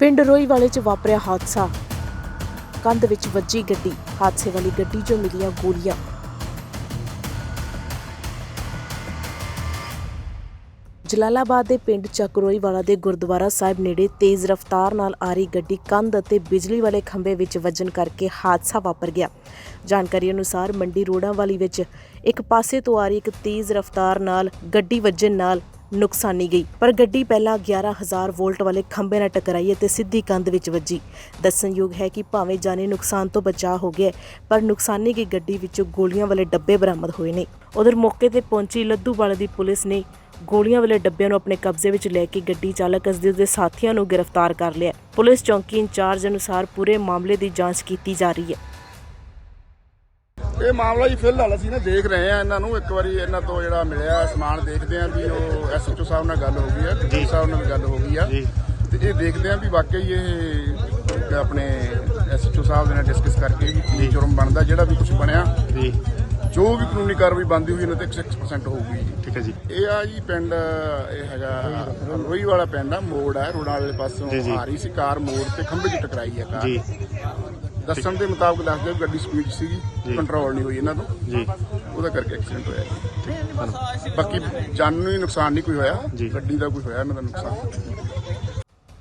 ਪਿੰਡ ਰੋਈ ਵਾਲੇ 'ਚ ਵਾਪਰਿਆ ਹਾਦਸਾ। ਕੰਧ ਵਿੱਚ ਵੱਜੀ ਗੱਡੀ। ਹਾਦਸੇ ਵਾਲੀ ਗੱਡੀ 'ਚੋਂ ਮਿਲੀਆਂ ਗੋਲੀਆਂ। ਜਲਾਲਾਬਾਦ ਦੇ ਪਿੰਡ ਚੱਕਰੋਈਵਾਲਾ ਦੇ ਗੁਰਦੁਆਰਾ ਸਾਹਿਬ ਨੇੜੇ ਤੇਜ਼ ਰਫ਼ਤਾਰ ਨਾਲ ਆ ਰਹੀ ਗੱਡੀ ਕੰਧ ਅਤੇ ਬਿਜਲੀ ਵਾਲੇ ਖੰਭੇ ਵਿੱਚ ਵੱਜਣ ਕਰਕੇ ਹਾਦਸਾ ਵਾਪਰ ਗਿਆ। ਜਾਣਕਾਰੀ ਅਨੁਸਾਰ ਮੰਡੀ ਰੋਡਾਂ ਵਾਲੀ ਵਿੱਚ ਇੱਕ ਪਾਸੇ ਤੋਂ ਆ ਰਹੀ ਇੱਕ ਤੇਜ਼ ਰਫ਼ਤਾਰ ਨਾਲ ਗੱਡੀ ਵੱਜਣ ਨਾਲ ਨੁਕਸਾਨੀ ਗਈ, ਪਰ ਗੱਡੀ ਪਹਿਲਾਂ 11000 ਵੋਲਟ ਵਾਲੇ ਖੰਭੇ ਨਾਲ ਟਕਰਾਈ ਅਤੇ ਸਿੱਧੀ ਕੰਧ ਵਿੱਚ ਵੱਜੀ। ਦੱਸਣਯੋਗ ਹੈ ਕਿ ਭਾਵੇਂ ਜਾਨੀ ਨੁਕਸਾਨ ਤੋਂ ਬਚਾਅ ਹੋ ਗਿਆ, ਪਰ ਨੁਕਸਾਨੀ ਗਈ ਗੱਡੀ ਵਿੱਚੋਂ ਗੋਲੀਆਂ ਵਾਲੇ ਡੱਬੇ ਬਰਾਮਦ ਹੋਏ ਨੇ। ਉਧਰ ਮੌਕੇ ਤੇ ਪਹੁੰਚੀ ਲੱਦੂਵਾਲੇ ਦੀ ਪੁਲਿਸ ਨੇ ਗੋਲੀਆਂ ਵਾਲੇ ਡੱਬਿਆਂ ਨੂੰ ਆਪਣੇ ਕਬਜ਼ੇ ਵਿੱਚ ਲੈ ਕੇ ਗੱਡੀ ਚਾਲਕ ਅਤੇ ਉਸਦੇ ਸਾਥੀਆਂ ਨੂੰ ਗ੍ਰਿਫਤਾਰ ਕਰ ਲਿਆ। ਪੁਲਿਸ ਚੌਂਕੀ ਇੰਚਾਰਜ ਅਨੁਸਾਰ ਪੂਰੇ ਮਾਮਲੇ ਦੀ ਜਾਂਚ ਕੀਤੀ ਜਾ ਰਹੀ ਹੈ। ਇਹ ਮਾਮਲਾ ਜੀ ਫਿਲਹਾਲ ਅਸੀਂ ਨਾ ਦੇਖ ਰਹੇ ਆ ਇਹਨਾਂ ਨੂੰ। ਇੱਕ ਵਾਰੀ ਇਹਨਾਂ ਤੋਂ ਜਿਹੜਾ ਮਿਲਿਆ ਸਮਾਨ ਦੇਖਦੇ ਆ ਵੀ ਉਹ ਐਸਐਚਓ ਸਾਹਿਬ ਨਾਲ ਗੱਲ ਹੋ ਗਈ ਆ ਜੀ। ਸਾਹਿਬ ਨਾਲ ਗੱਲ ਹੋ ਗਈ ਆ। ਤੇ ਇਹ ਦੇਖਦੇ ਆ ਵੀ ਵਾਕਈ ਇਹ ਆਪਣੇ ਐਸਐਚਓ ਸਾਹਿਬ ਦੇ ਨਾਲ ਡਿਸਕਸ ਕਰਕੇ ਵੀ ਕੀ ਜੁਰਮ ਬਣਦਾ ਜਿਹੜਾ ਵੀ ਕੁਝ ਬਣਿਆ। ਜੀ। ਜੋ ਵੀ ਕਾਨੂੰਨੀ ਕਾਰਵਾਈ ਬਣਦੀ ਹੋਈ ਇਹਨਾਂ ਤੇ 100% ਹੋਊਗੀ ਠੀਕ ਹੈ ਜੀ। ਇਹ ਆ ਜੀ ਪਿੰਡ ਇਹ ਹੈਗਾ ਰੋਈ ਵਾਲਾ ਪਿੰਡ ਆ ਮੋੜ ਆ ਰੋੜਾ ਵਾਲੇ ਪਾਸੋਂ। ਆ ਰਹੀ ਸੀ ਕਾਰ ਮੋੜ ਤੇ ਖੰਭੇ 'ਚ ਟਕਰਾਈ ਆ ਕਾਰ। ਜੀ। ਦੱਸਣ ਦੇ ਮੁਤਾਬਕ ਦੱਸਦੇ ਵੀ ਗੱਡੀ ਸਪੀਡ ਸੀਗੀ। ਕੰਟਰੋਲ ਨਹੀਂ ਹੋਈ ਇਹਨਾਂ ਤੋਂ ਜੀ ਉਹਦਾ ਕਰਕੇ ਐਕਸੀਡੈਂਟ ਹੋਇਆ ਜੀ। ਬਾਕੀ ਜਾਨੀ ਨੁਕਸਾਨ ਨਹੀਂ ਕੋਈ ਹੋਇਆ ਜੀ। ਗੱਡੀ ਦਾ ਕੋਈ ਹੋਇਆ ਇਹਨਾਂ ਦਾ ਨੁਕਸਾਨ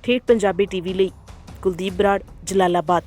ਠੇਠ ਪੰਜਾਬੀ ਟੀਵੀ ਲਈ ਕੁਲਦੀਪ ਬਰਾੜ ਜਲਾਲਾਬਾਦ